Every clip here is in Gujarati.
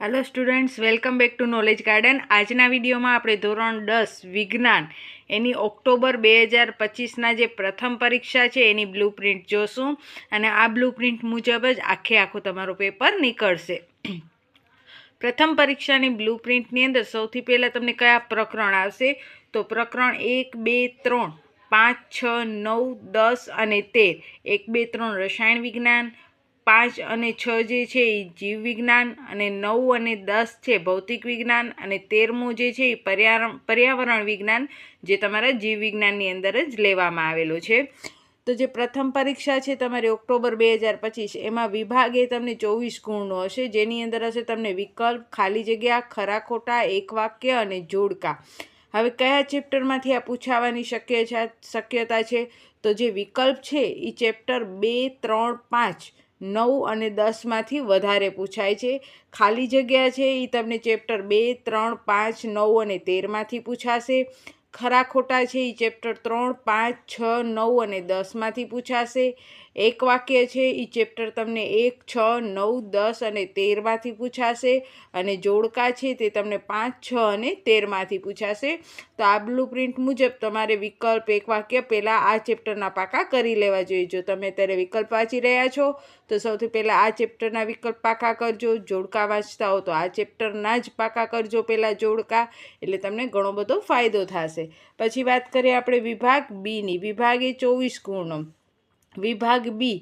Hello students welcome back to knowledge garden આજના વિડીયોમાં આપણે ધોરણ દસ, વિજ્ઞાન, એની ઓક્ટોબર બે હજાર પચીસના જે પ્રથમ પરીક્ષા છે, એની બ્લુ પ્રિન્ટ જોશું. અને આ બ્લુ પ્રિન્ટ મુજબ જ આખે આખું તમારું પેપર નીકળશે. પ્રથમ પરીક્ષાની બ્લુ પ્રિન્ટની અંદર સૌથી પહેલાં તમને કયા પ્રકરણ આવશે? તો પ્રકરણ એક, બે, ત્રણ, પાંચ, છ, નવ, દસ અને તેર. એક, બે, ત્રણ રસાયણ વિજ્ઞાન પાંચ અને છ જે છે એ જીવ વિજ્ઞાન અને નવ અને દસ છે ભૌતિક વિજ્ઞાન અને તેરમું જે છે એ પર્યાવરણ પર્યાવરણ વિજ્ઞાન જે તમારા જીવ વિજ્ઞાનની અંદર જ લેવામાં આવેલું છે. તો જે પ્રથમ પરીક્ષા છે તમારી ઓક્ટોબર બે હજાર પચીસ, એમાં વિભાગ એ તમને ચોવીસ ગુણનો હશે, જેની અંદર હશે તમને વિકલ્પ, ખાલી જગ્યા, ખરા ખોટા, એક વાક્ય અને જોડકા. હવે કયા ચેપ્ટરમાંથી આ પૂછાવાની શક્ય શક્યતા છે? તો જે વિકલ્પ છે એ ચેપ્ટર બે, ત્રણ, પાંચ નવ અને દસમાંથી વધારે પૂછાય છે. ખાલી જગ્યા છે એ તમને ચેપ્ટર બે, ત્રણ, પાંચ, નવ અને તેરમાંથી પૂછાશે. ખરા ખોટા છે એ ચેપ્ટર ત્રણ, પાંચ, છ, નવ અને દસમાંથી પૂછાશે. એક વાક્ય છે એ ચેપ્ટર તમને એક, છ, નવ, દસ અને તેરમાંથી પૂછાશે અને જોડકા છે તે તમને પાંચ, છ અને તેરમાંથી પૂછાશે. તો આ બ્લુ પ્રિન્ટ મુજબ તમારે વિકલ્પ એક વાક્ય પહેલાં આ ચેપ્ટરના પાકા કરી લેવા જોઈએ. જો તમે અત્યારે વિકલ્પ વાંચી રહ્યા છો, તો સૌથી પહેલાં આ ચેપ્ટરના વિકલ્પ પાકા કરજો. જોડકા વાંચતા હો તો આ ચેપ્ટરના જ પાકા કરજો પહેલાં જોડકા, એટલે તમને ઘણો બધો ફાયદો થશે. પછી વાત કરીએ આપણે વિભાગ બીની. વિભાગ એ ચોવીસ ગુણનો વિભાગ બી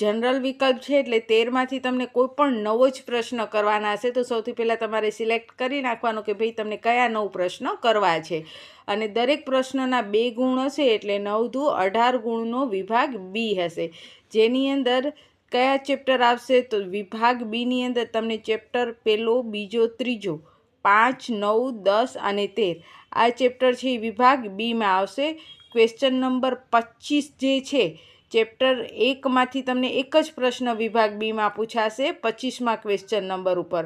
જનરલ વિકલ્પ છે એટલે તેરમાંથી તમને કોઈ પણ નવો જ પ્રશ્ન કરવાના હશે તો સૌથી પહેલાં તમારે સિલેક્ટ કરી નાખવાનો કે ભાઈ તમને કયા નવ પ્રશ્ન કરવા છે. અને દરેક પ્રશ્નના બે ગુણ હશે એટલે નવ દુ અઢાર ગુણનો વિભાગ બી હશે. જેની અંદર કયા ચેપ્ટર આવશે તો વિભાગ બીની અંદર તમને ચેપ્ટર પહેલો બીજો, ત્રીજો પાંચ, નવ, દસ અને તેર. આ ચેપ્ટર છે એ વિભાગ બીમાં આવશે. ક્વેશ્ચન નંબર પચીસ જે છે, ચેપ્ટર એકમાંથી તમને એક જ પ્રશ્ન વિભાગ બીમાં પૂછાશે પચીસમાં ક્વેશ્ચન નંબર ઉપર.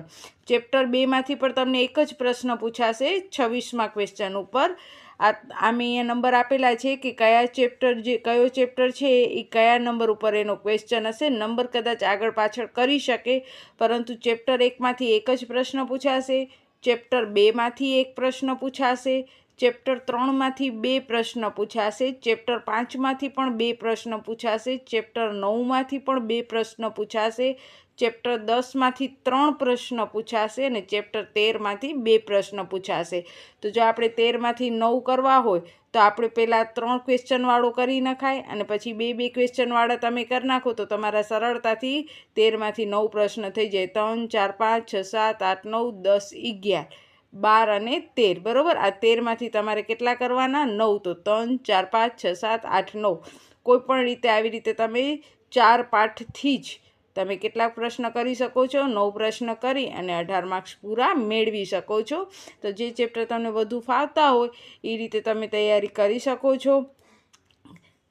ચેપ્ટર બેમાંથી પણ તમને એક જ પ્રશ્ન પૂછાશે છવ્વીસમાં ક્વેશ્ચન ઉપર. આ, આમે અહીંયા નંબર આપેલા છે કે કયા ચેપ્ટર જે, કયો ચેપ્ટર છે એ કયા નંબર ઉપર એનો ક્વેશ્ચન હશે. નંબર કદાચ આગળ પાછળ કરી શકે, પરંતુ ચેપ્ટર એકમાંથી એક જ પ્રશ્ન પૂછાશે. ચેપ્ટર બેમાંથી એક પ્રશ્ન પૂછાશે. ચેપ્ટર ત્રણમાંથી બે પ્રશ્ન પૂછાશે, ચેપ્ટર પાંચમાંથી પણ બે પ્રશ્ન પૂછાશે, ચેપ્ટર નવમાંથી પણ બે પ્રશ્ન પૂછાશે, ચેપ્ટર દસમાંથી ત્રણ પ્રશ્ન પૂછાશે અને ચેપ્ટર તેરમાંથી બે પ્રશ્ન પૂછાશે. તો જો આપણે તેરમાંથી નવ કરવા હોય, તો આપણે પહેલાં ત્રણ ક્વેશ્ચનવાળો કરી નખાય અને પછી બે બે ક્વેશ્ચનવાળા તમે કરી નાખો, તો તમારા સરળતાથી તેરમાંથી નવ પ્રશ્ન થઈ જાય. ત્રણ, ચાર, પાંચ, છ, સાત, આઠ, નવ, દસ, અગિયાર. બાર અને તેર, બરાબર? આ તેરમાંથી તમારે કેટલા કરવાના? નવ. તો ત્રણ, ચાર, પાંચ, છ, સાત, આઠ, નવ. કોઈપણ રીતે આવી રીતે તમે ચાર પાઠથી જ તમે કેટલાક પ્રશ્ન કરી શકો છો? નવ પ્રશ્ન કરી અને અઢાર માર્ક્સ પૂરા મેળવી શકો છો. તો જે ચેપ્ટર તમને વધુ ફાવતા હોય, એ રીતે તમે તૈયારી કરી શકો છો.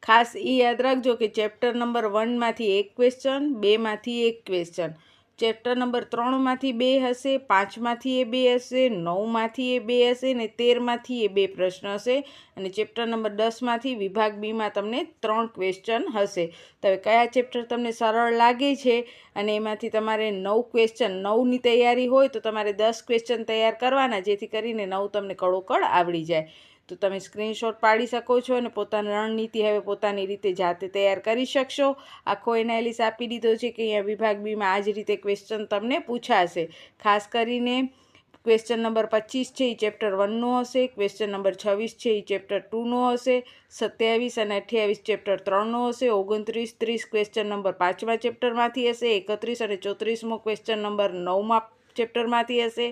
ખાસ એ યાદ રાખજો કે ચેપ્ટર નંબર વનમાંથી એક ક્વેશ્ચન બેમાંથી એક ક્વેશ્ચન ચેપ્ટર નંબર ત્રણમાંથી બે હશે, પાંચમાંથી એ બે હશે, નવમાંથી એ બે હશે ને તેરમાંથી એ બે પ્રશ્ન હશે. અને ચેપ્ટર નંબર દસમાંથી વિભાગ બીમાં તમને ત્રણ ક્વેશ્ચન હશે. તો હવે કયા ચેપ્ટર તમને સરળ લાગે છે? અને એમાંથી તમારે નવ ક્વેશ્ચન નવની તૈયારી હોય તો તમારે દસ ક્વેશ્ચન તૈયાર કરવાના, જેથી કરીને નવ તમને કડોકડ આવડી જાય. તો તમે સ્ક્રીનશોટ પાડી શકો છો અને પોતાની રણનીતિ હવે પોતાની રીતે જાતે તૈયાર કરી શકશો. આખો એનાલિસ આપી દીધો છે કે અહીંયા વિભાગ બીમાં આ જ રીતે ક્વેશ્ચન તમને પૂછાશે. ખાસ કરીને ક્વેશ્ચન નંબર પચીસ છે એ ચેપ્ટર વનનો હશે. ક્વેશ્ચન નંબર છવ્વીસ છે એ ચેપ્ટર ટુનો હશે. સત્યાવીસ અને અઠ્યાવીસ ચેપ્ટર ત્રણનો હશે. ઓગણત્રીસ, ત્રીસ ક્વેશ્ચન નંબર પાંચમા ચેપ્ટરમાંથી હશે. એકત્રીસ અને ચોત્રીસમો ક્વેશ્ચન નંબર નવમા ચેપ્ટરમાંથી હશે.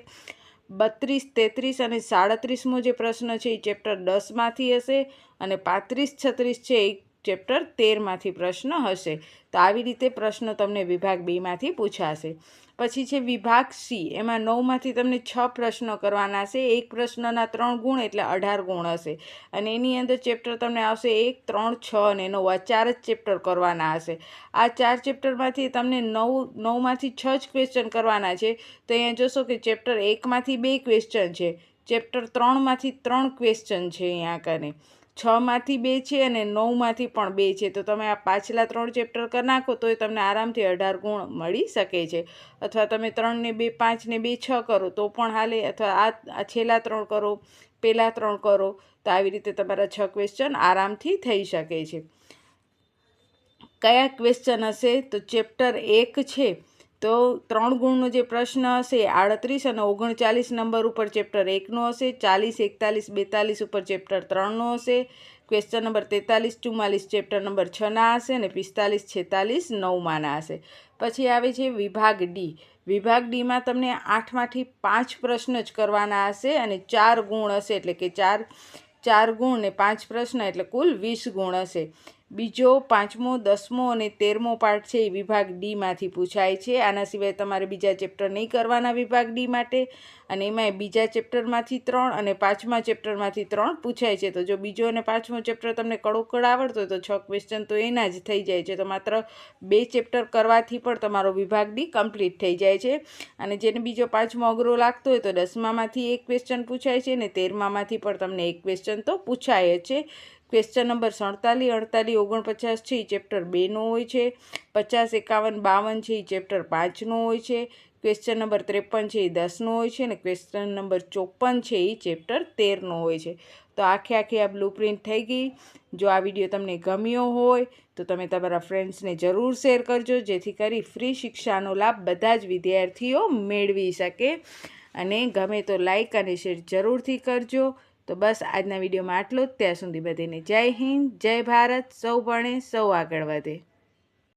બત્રીસ, તેત્રીસ અને સાડત્રીસમો જે પ્રશ્ન છે એ ચેપ્ટર દસમાંથી હશે અને પાંત્રીસ, છત્રીસ છે એ ચેપ્ટર તેરમાંથી પ્રશ્ન હશે. તો આવી રીતે પ્રશ્નો તમને વિભાગ બીમાંથી પૂછાશે. પછી છે વિભાગ સી. એમાં નવમાંથી તમને છ પ્રશ્નો કરવાના હશે એક પ્રશ્નના ત્રણ ગુણ એટલે અઢાર ગુણ હશે. અને એની અંદર ચેપ્ટર તમને આવશે એક, ત્રણ, છ અને નવ. આ ચાર જ ચેપ્ટર કરવાના હશે. આ ચાર ચેપ્ટરમાંથી તમને નવ, નવમાંથી છ જ ક્વેશ્ચન કરવાના છે. તો અહીંયા જોશો કે ચેપ્ટર એકમાંથી બે ક્વેશ્ચન છે. ચેપ્ટર ત્રણમાંથી ત્રણ ક્વેશ્ચન છે અહીંયા કને. છમાંથી બે છે અને નવમાંથી પણ બે છે. તો તમે આ પાછલા ત્રણ ચેપ્ટર કરી નાખો એ તમને આરામથી અઢાર ગુણ મળી શકે છે. અથવા તમે ત્રણને બે, પાંચને બે, છ કરો તો પણ હાલે. અથવા આ છેલ્લા ત્રણ કરો પહેલાં ત્રણ કરો તો આવી રીતે તમારા છ ક્વેશ્ચન આરામથી થઈ શકે છે. કયા ક્વેશ્ચન હશે? તો ચેપ્ટર એક છે તો ત્રણ ગુણનો જે પ્રશ્ન હશે આડત્રીસ અને ઓગણચાલીસ નંબર ઉપર ચેપ્ટર એકનો હશે, ચાલીસ, એકતાલીસ, બેતાલીસ ઉપર ચેપ્ટર ત્રણનો હશે ક્વેશ્ચન નંબર તેતાલીસ, ચુમ્માલીસ ચેપ્ટર નંબર છના હશે અને પિસ્તાલીસ, છેતાલીસ નવમાંના હશે. પછી આવે છે વિભાગ ડી વિભાગ ડીમાં તમને આઠમાંથી પાંચ પ્રશ્ન જ કરવાના હશે અને ચાર ગુણ હશે એટલે કે ચાર ચાર ગુણ ને પાંચ પ્રશ્ન એટલે કુલ વીસ ગુણ હશે. બીજો પાંચમો, દસમો અને તેરમો પાઠ છે એ વિભાગ ડીમાંથી પૂછાય છે. આના સિવાય તમારે બીજા ચેપ્ટર નહીં કરવાના વિભાગ ડી માટે. અને એમાંય બીજા ચેપ્ટરમાંથી ત્રણ અને પાંચમા ચેપ્ટરમાંથી ત્રણ પૂછાય છે. તો જો બીજો અને પાંચમો ચેપ્ટર તમને કડોકડ આવડતો હોય તો છ ક્વેશ્ચન તો એના જ થઈ જાય છે. તો માત્ર બે ચેપ્ટર કરવાથી પણ તમારો વિભાગ ડી કમ્પ્લીટ થઈ જાય છે. અને જેને બીજો પાંચમો અઘરો લાગતો હોય તો દસમામાંથી એક ક્વેશ્ચન પૂછાય છે અને તેરમામાંથી પણ તમને એક ક્વેશ્ચન તો પૂછાય જ છે. ક્વેશ્ચન નંબર સડતાલીસ, અડતાલીસ, ઓગણપચાસ છે એ ચેપ્ટર બેનો હોય છે. પચાસ, એકાવન, બાવન છે એ ચેપ્ટર પાંચનો હોય છે. ક્વેશ્ચન નંબર ત્રેપન છે એ દસનો હોય છે. અને ક્વેશ્ચન નંબર ચોપન છે એ ચેપ્ટર તેરનો હોય છે. તો આખે આખી આ બ્લુપ્રિન્ટ થઈ ગઈ. જો આ વીડિયો તમને ગમ્યો હોય, તો તમે તમારા ફ્રેન્ડ્સને જરૂર શેર કરજો. જેથી કરી ફ્રી શિક્ષાનો લાભ બધા જ વિદ્યાર્થીઓ મેળવી શકે. અને ગમે તો લાઇક અને શેર જરૂરથી કરજો. તો બસ આજના વિડીયોમાં આટલું જ. ત્યાં સુધી બધીને જય હિન્દ, જય ભારત, સૌ ભણે, સૌ આગળ વધે.